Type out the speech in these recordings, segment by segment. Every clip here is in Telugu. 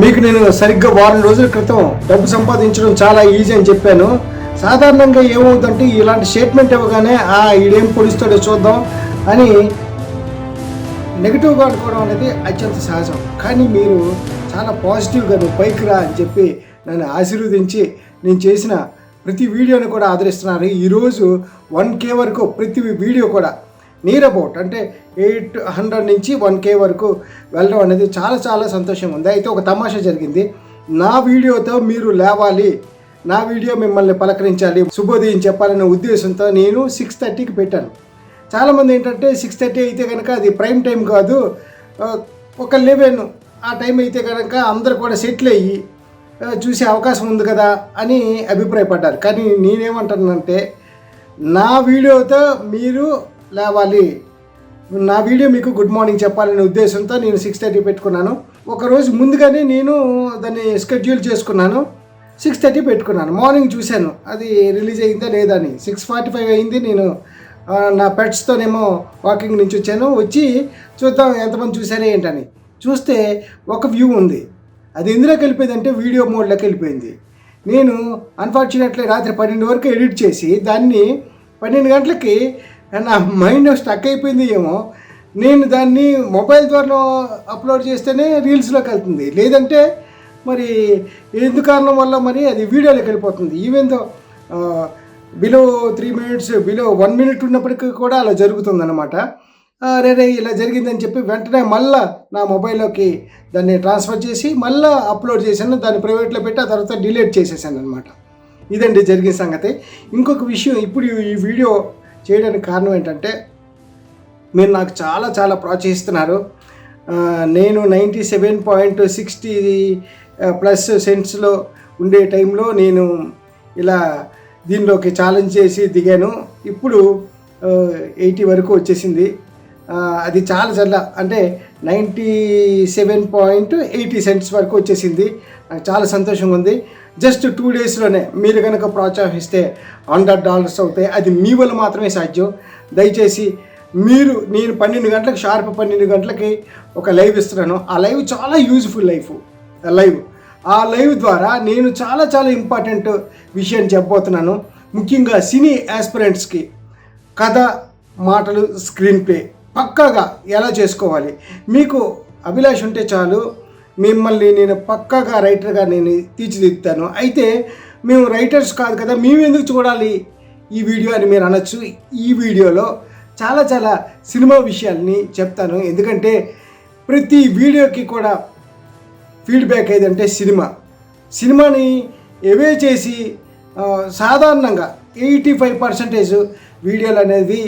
మీకు నేను సరిగ్గా వారం రోజుల క్రితం డబ్బు సంపాదించడం చాలా ఈజీ అని చెప్పాను. సాధారణంగా ఏమవుతుందంటే ఇలాంటి స్టేట్మెంట్ ఇవ్వగానే ఆ ఈడేం పొడిస్తాడో చూద్దాం అని నెగిటివ్గా అనుకోవడం అనేది అత్యంత సహజం. కానీ మీరు చాలా పాజిటివ్గా నువ్వు పైకి రా అని చెప్పి నన్ను ఆశీర్వదించి నేను చేసిన ప్రతి వీడియోని కూడా ఆదరిస్తున్నారు. ఈరోజు వన్ కే వరకు ప్రతి వీడియో కూడా నీర్ అబౌట్ అంటే ఎయిట్ హండ్రెడ్ నుంచి వన్ కే వరకు వెళ్ళడం అనేది చాలా చాలా సంతోషం ఉంది. అయితే ఒక తమాషా జరిగింది. నా వీడియోతో మీరు లేవాలి. నా వీడియో మిమ్మల్ని పలకరించాలి. శుభోదయం చెప్పాలనే ఉద్దేశంతో నేను సిక్స్ థర్టీకి పెట్టాను. చాలామంది ఏంటంటే సిక్స్ థర్టీ అయితే కనుక అది ప్రైమ్ టైం కాదు. ఒక లెవెన్ ఆ టైం అయితే కనుక అందరు కూడా సెటిల్ అయ్యి చూసే అవకాశం ఉంది కదా అని అభిప్రాయపడ్డారు. కానీ నేనేమంటానంటే నా వీడియోతో మీరు లేవాలి. నా వీడియో మీకు గుడ్ మార్నింగ్ చెప్పాలనే ఉద్దేశంతో నేను సిక్స్ థర్టీ పెట్టుకున్నాను. ఒకరోజు ముందుగానే నేను దాన్ని స్కెడ్యూల్ చేసుకున్నాను. సిక్స్ థర్టీ పెట్టుకున్నాను. మార్నింగ్ చూశాను. అది రిలీజ్ అయిందా లేదా అని. సిక్స్ ఫార్టీ ఫైవ్ అయింది. నేను నా పెట్స్తోనేమో వాకింగ్ నుంచి వచ్చాను. వచ్చి చూద్దాం ఎంతమంది చూసారే ఏంటని. చూస్తే ఒక వ్యూ ఉంది. అది ఎందులోకి వెళ్ళిపోయిందంటే వీడియో మోడ్లోకి వెళ్ళిపోయింది. నేను అన్ఫార్చునేట్లీ రాత్రి పన్నెండు వరకు ఎడిట్ చేసి దాన్ని పన్నెండు గంటలకి నా మైండ్ స్టక్ అయిపోయింది ఏమో. నేను దాన్ని మొబైల్ ద్వారా అప్లోడ్ చేస్తేనే రీల్స్లోకి వెళ్తుంది. లేదంటే మరి ఎందు కారణం వల్ల మరి అది వీడియోలోకి వెళ్ళిపోతుంది? Even though below three minutes below one minute ఉన్నప్పటికీ కూడా అలా జరుగుతుందన్నమాట. రే రే ఇలా జరిగిందని చెప్పి వెంటనే మళ్ళా నా మొబైల్లోకి దాన్ని ట్రాన్స్ఫర్ చేసి మళ్ళీ అప్లోడ్ చేశాను. దాన్ని ప్రైవేట్లో పెట్టి ఆ తర్వాత డిలీట్ చేసేసాను అనమాట ఇదండి జరిగిన సంగతి. ఇంకొక విషయం ఇప్పుడు ఈ వీడియో చేయడానికి కారణం ఏంటంటే మీరు నాకు చాలా చాలా ప్రోత్సహిస్తున్నారు. నేను ninety seven point sixty plus సెంట్స్లో ఉండే టైంలో నేను ఇలా దీనిలోకి ఛాలెంజ్ చేసి దిగాను. ఇప్పుడు ఎయిటీ వరకు వచ్చేసింది. అది చాలా చాలా అంటే ninety seven point eighty cents వరకు వచ్చేసింది. నాకు చాలా సంతోషంగా ఉంది. జస్ట్ టూ డేస్లోనే మీరు కనుక ప్రోత్సహిస్తే హండ్రెడ్ డాలర్స్ అవుతాయి. అది మీ వల్ల మాత్రమే సాధ్యం. దయచేసి మీరు నేను పన్నెండు గంటలకు షార్ప్ పన్నెండు గంటలకి ఒక లైవ్ ఇస్తున్నాను. ఆ లైవ్ చాలా యూజ్ఫుల్ లైఫ్. లైవ్. ఆ లైవ్ ద్వారా నేను చాలా చాలా ఇంపార్టెంట్ విషయాన్ని చెప్పబోతున్నాను. ముఖ్యంగా సినీ యాస్పిరెంట్స్కి కథ మాటలు స్క్రీన్ ప్లే. పక్కాగా ఎలా చేసుకోవాలి? మీకు అభిలాష్ ఉంటే చాలు. మిమ్మల్ని నేను పక్కాగా రైటర్గా నేను తీర్చిదిద్దుతాను. అయితే మేము రైటర్స్ కాదు కదా మేము ఎందుకు చూడాలి ఈ వీడియో అని మీరు అనొచ్చు. ఈ వీడియోలో చాలా చాలా సినిమా విషయాల్ని చెప్తాను. ఎందుకంటే ప్రతి వీడియోకి కూడా ఫీడ్బ్యాక్ ఏదంటే సినిమా. సినిమాని ఎవే చేసి సాధారణంగా ఎయిటీ ఫైవ్ పర్సెంటేజ్ వీడియోలు అనేది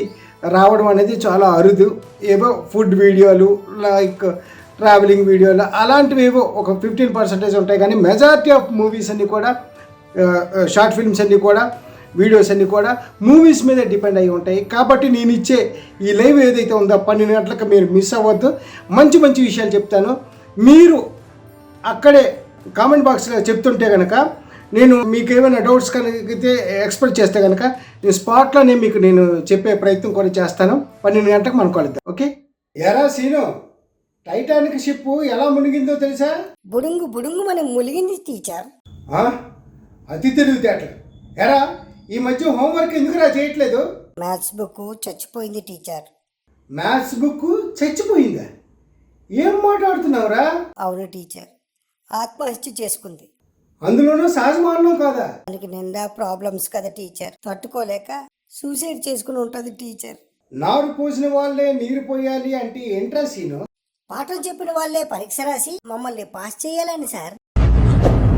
రావడం అనేది చాలా అరుదు. ఏవో ఫుడ్ వీడియోలు లైక్ ట్రావెలింగ్ వీడియోలు అలాంటివి ఏవో ఒక ఫిఫ్టీన్ పర్సెంటేజ్ ఉంటాయి. కానీ మెజారిటీ ఆఫ్ మూవీస్ అన్నీ కూడా షార్ట్ ఫిల్మ్స్ అన్నీ కూడా వీడియోస్ అన్నీ కూడా మూవీస్ మీద డిపెండ్ అయి ఉంటాయి. కాబట్టి నేను ఇచ్చే ఈ లైవ్ ఏదైతే ఉందో పన్నెండు గంటలకు మీరు మిస్ అవ్వద్దు. మంచి మంచి విషయాలు చెప్తాను. మీరు అక్కడే కామెంట్ బాక్స్లో చెప్తుంటే కనుక నేను మీకు ఏమైనా డౌట్స్ కలిగితే ఎక్స్పెక్ట్ చేస్తే కనుక నేను స్పాట్లోనే మీకు నేను చెప్పే ప్రయత్నం కూడా చేస్తాను. పన్నెండు గంటలకు మనం కలుద్దాం ఓకే? ఎరా సీను టైటానిక్ షిప్ ఎలా మునిగిందో తెలుసా? బుడుంగు బుడుంగు మనం ములిగింది టీచర్? అతి తెలివితేటలు. ఎరా ఈ మధ్య హోంవర్క్ ఎందుకురా చేయట్లేదు? మ్యాథ్స్ బుక్ చచ్చిపోయింది టీచర్. మ్యాథ్స్ బుక్ చచ్చిపోయిందా? ఏం మాట్లాడుతున్నావురా? అవును టీచర్. ఆత్మహత్య చేసుకుంది. అందులోనూ సహజ మానవం కాదా? దానికి నిండా ప్రాబ్లమ్స్ కదా టీచర్ తట్టుకోలేక సూసైడ్ చేసుకుని ఉంటుంది టీచర్ నారు పోసిన వాళ్ళే నీరు పోయాలి అంటే ఏంట్రా సీను? పాఠం చెప్పిన వాళ్ళే పరీక్ష రాసి మమ్మల్ని పాస్ చేయాలని సార్